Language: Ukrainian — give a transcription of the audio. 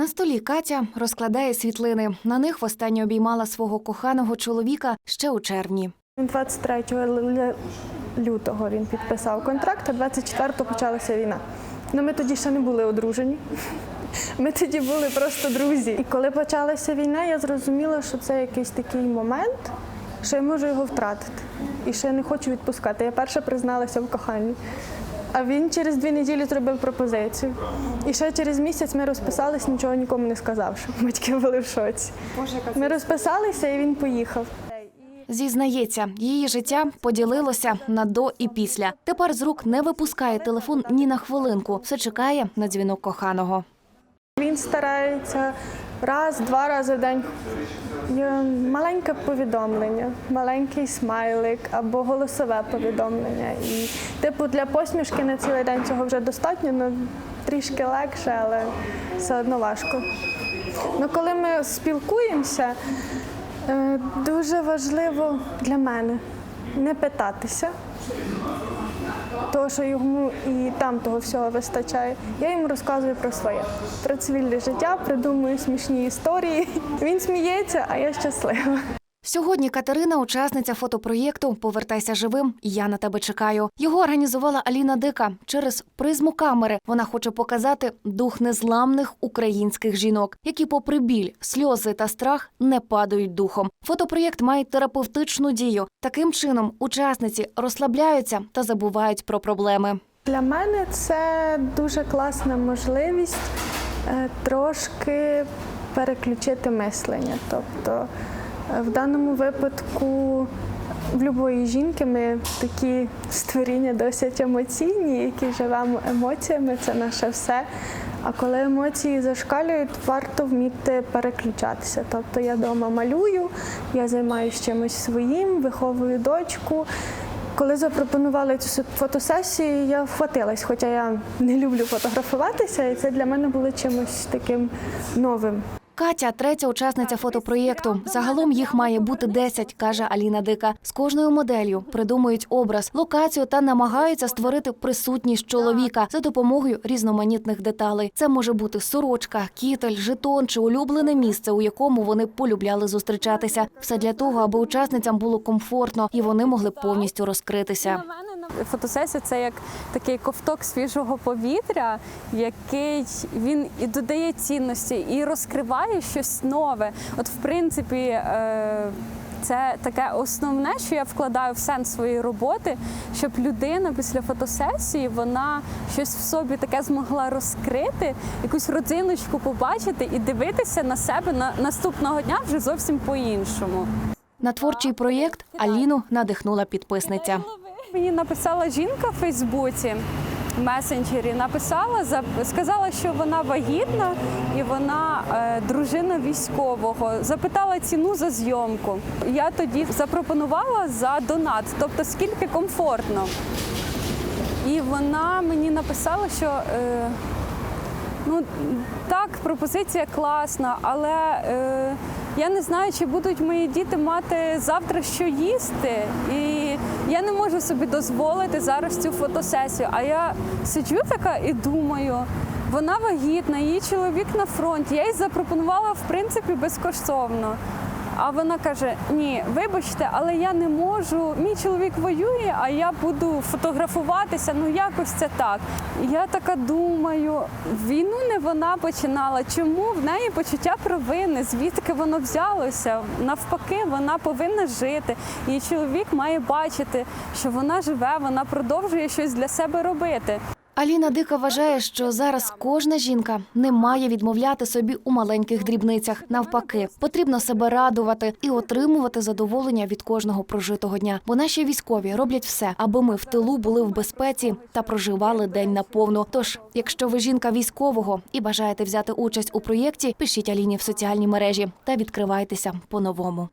На столі Катя розкладає світлини. На них востаннє обіймала свого коханого чоловіка ще у червні. 23 л- лютого він підписав контракт, а 24-го почалася війна. Ну, ми тоді ще не були одружені. Ми тоді були просто друзі. І коли почалася війна, я зрозуміла, що це якийсь такий момент, що я можу його втратити. І я не хочу відпускати. Я перша призналася в коханні. А він через дві неділі зробив пропозицію. І ще через місяць ми розписались, нічого нікому не сказавши. Батьки були в шоці. Ми розписалися, і він поїхав. Зізнається, її життя поділилося на до і після. Тепер з рук не випускає телефон ні на хвилинку. Все чекає на дзвінок коханого. Він старається раз, два рази в день. Маленьке повідомлення, маленький смайлик або голосове повідомлення. І, типу, для посмішки на цілий день цього вже достатньо, ну трішки легше, але все одно важко. Ну, коли ми спілкуємося, е, дуже важливо для мене не питатися. Того, що йому і там того всього вистачає. Я йому розказую про своє, про цивільне життя, придумую смішні історії. Він сміється, а я щаслива. Сьогодні Катерина, учасниця фотопроєкту Повертайся живим. Я на тебе чекаю. Його організувала Аліна Дика через призму камери. Вона хоче показати дух незламних українських жінок, які, попри біль, сльози та страх, не падають духом. Фотопроєкт має терапевтичну дію. Таким чином, учасниці розслабляються та забувають про проблеми. Для мене це дуже класна можливість е, трошки переключити мислення. Тобто в даному випадку в будь-якої жінки ми такі створіння досить емоційні, які живемо емоціями, це наше все. А коли емоції зашкалюють, варто вміти переключатися. Тобто я вдома малюю, я займаюся чимось своїм, виховую дочку. Коли запропонували цю фотосесію, я вхватилась, хоча я не люблю фотографуватися, і це для мене було чимось таким новим. Катя третя учасниця фотопроєкту. Загалом їх має бути 10, каже Аліна Дика. З кожною моделлю придумують образ, локацію та намагаються створити присутність чоловіка за допомогою різноманітних деталей. Це може бути сорочка, кітель, жетон чи улюблене місце, у якому вони полюбляли зустрічатися. Все для того, аби учасницям було комфортно і вони могли повністю розкритися. Фотосесія це як такий ковток свіжого повітря, який він і додає цінності, і розкриває щось нове. От, в принципі, е, це таке основне, що я вкладаю в сенс своєї роботи, щоб людина після фотосесії вона щось в собі таке змогла розкрити, якусь родзиночку побачити і дивитися на себе на наступного дня вже зовсім по-іншому. На творчий проєкт Аліну надихнула підписниця. Мені написала жінка в Фейсбуці месенджері. Написала, сказала, що вона вагітна і вона е, дружина військового. Запитала ціну за зйомку. Я тоді запропонувала за донат, тобто скільки комфортно. І вона мені написала, що е, ну так, пропозиція класна, але е, я не знаю, чи будуть мої діти мати завтра що їсти. І я не можу собі дозволити зараз цю фотосесію. А я сиджу така і думаю. Вона вагітна, її чоловік на фронті. Я їй запропонувала в принципі безкоштовно. А вона каже: Ні, вибачте, але я не можу. Мій чоловік воює, а я буду фотографуватися. Ну якось це так. Я така думаю, війну не вона починала. Чому в неї почуття провини? Звідки воно взялося? Навпаки, вона повинна жити. Її чоловік має бачити, що вона живе, вона продовжує щось для себе робити. Аліна Дика вважає, що зараз кожна жінка не має відмовляти собі у маленьких дрібницях. Навпаки, потрібно себе радувати і отримувати задоволення від кожного прожитого дня. Бо наші військові роблять все, аби ми в тилу були в безпеці та проживали день наповну. Тож, якщо ви жінка військового і бажаєте взяти участь у проєкті, пишіть Аліні в соціальні мережі та відкривайтеся по-новому.